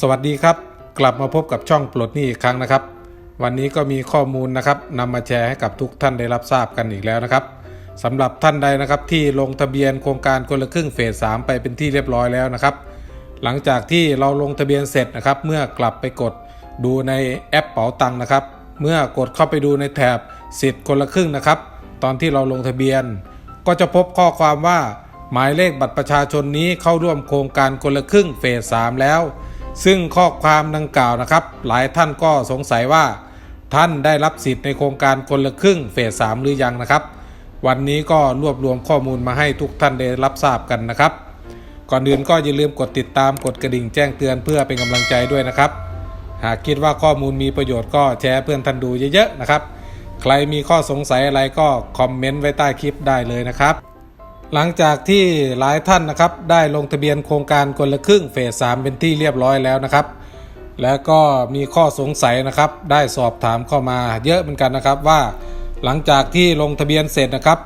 สวัสดีครับ กลับมาพบกับช่องปลดหนี้อีกครั้งนะครับ วันนี้ก็มีข้อมูลนะครับนำมาแชร์ให้กับทุกท่านได้รับทราบกันอีกแล้วนะครับสำหรับท่านใดนะครับที่ลงทะเบียนโครงการคนละครึ่งเฟส3ไปเป็นที่เรียบร้อยแล้วนะครับ หลังจากที่เราลงทะเบียนเสร็จนะครับ เมื่อกลับไปกดดูในแอปเป๋าตังนะครับ เมื่อกดเข้าไปดูในแถบสิทธิ์คนละครึ่งนะครับ ตอนที่เราลงทะเบียน ก็จะพบข้อความว่า หมายเลขบัตรประชาชนนี้เข้าร่วมโครงการคนละครึ่งเฟส3แล้ว ซึ่งข้อความดังกล่าวนะครับ หลายท่านก็สงสัยว่าท่านได้รับสิทธิ์ในโครงการคนละครึ่งเฟส3หรือยังนะครับ วันนี้ก็รวบรวมข้อมูลมาให้ทุกท่านได้รับทราบกันนะครับ ก่อนอื่นก็อย่าลืมกดติดตามกดกระดิ่งแจ้งเตือนเพื่อเป็นกำลังใจด้วยนะครับ หากคิดว่าข้อมูลมีประโยชน์ก็แชร์เพื่อนท่านดูเยอะๆนะครับ ใครมีข้อสงสัยอะไรก็คอมเมนต์ไว้ใต้คลิปได้เลยนะครับ หลังจากที่หลายท่านนะครับได้ลงทะเบียนโครงการคนละครึ่งเฟส3เป็นที่เรียบร้อยแล้วนะครับ แล้วก็มีข้อสงสัยนะครับ ได้สอบถามเข้ามาเยอะเหมือนกันนะครับว่า หลังจากที่ลงทะเบียนเสร็จนะครับ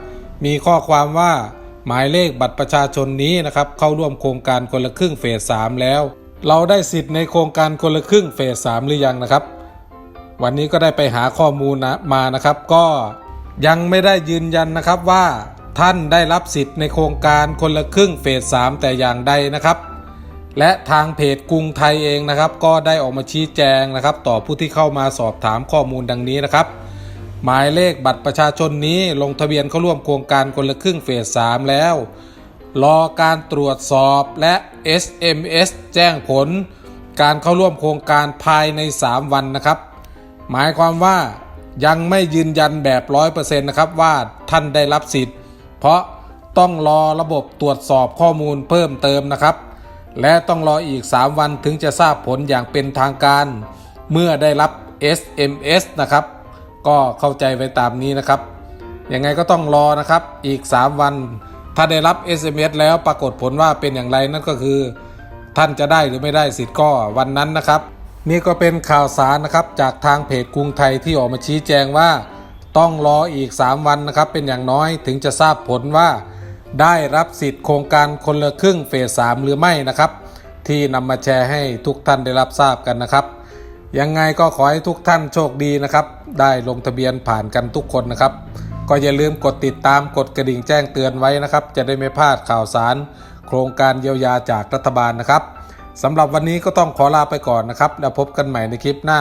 มีข้อความว่าหมายเลขบัตรประชาชนนี้นะครับเข้าร่วมโครงการคนละครึ่งเฟส3แล้ว เราได้สิทธิ์ในโครงการคนละครึ่งเฟส3หรือยังนะครับ วันนี้ก็ได้ไปหาข้อมูลนะมานะครับ ก็ยังไม่ได้ยืนยันนะครับว่า ท่านได้รับสิทธิ์ในโครงการคนละครึ่งเฟส 3 แต่อย่างใดนะครับ และทางเพจกรุงไทยเองนะครับ ก็ได้ออกมาชี้แจงนะครับ ต่อผู้ที่เข้ามาสอบถามข้อมูลดังนี้นะครับ หมายเลขบัตรประชาชนนี้ลงทะเบียนเข้าร่วมโครงการคนละครึ่งเฟส 3 แล้ว รอการตรวจสอบและ SMS แจ้งผล การเข้าร่วมโครงการภายใน 3 วันนะครับ หมายความว่ายังไม่ยืนยันแบบ 100%นะครับว่าท่านได้รับสิทธิ์ เพราะต้องรอระบบตรวจสอบข้อมูลเพิ่มเติมนะครับ และต้องรออีก 3 วันถึงจะทราบผลอย่างเป็นทางการ เมื่อได้รับ SMS นะครับ ก็เข้าใจไว้ตามนี้นะครับ ยังไงก็ต้องรอนะครับอีก 3 วัน ถ้าได้รับ SMS แล้วปรากฏผลว่าเป็นอย่างไรนั่นก็คือ ท่านจะได้หรือไม่ได้สิทธิ์ก็วันนั้นนะครับ นี่ก็เป็นข่าวสารนะครับจากทางเพจกรุงไทยที่ออกมาชี้แจงว่า ต้องรออีก 3 วันนะครับ เป็นอย่างน้อยถึงจะทราบผลว่า ได้รับสิทธิ์โครงการคนละครึ่งเฟส 3 หรือไม่นะครับ ที่นำมาแชร์ให้ทุกท่านได้รับทราบกันนะครับ ยังไงก็ขอให้ทุกท่านโชคดีนะครับ ได้ลงทะเบียนผ่านกันทุกคนนะครับ ก็อย่าลืมกดติดตามกดกระดิ่งแจ้งเตือนไว้นะครับ จะได้ไม่พลาดข่าวสาร โครงการเยียวยาจากรัฐบาลนะครับสำหรับวันนี้ก็ต้องขอลาไปก่อนนะครับ แล้วพบกันใหม่ในคลิปหน้า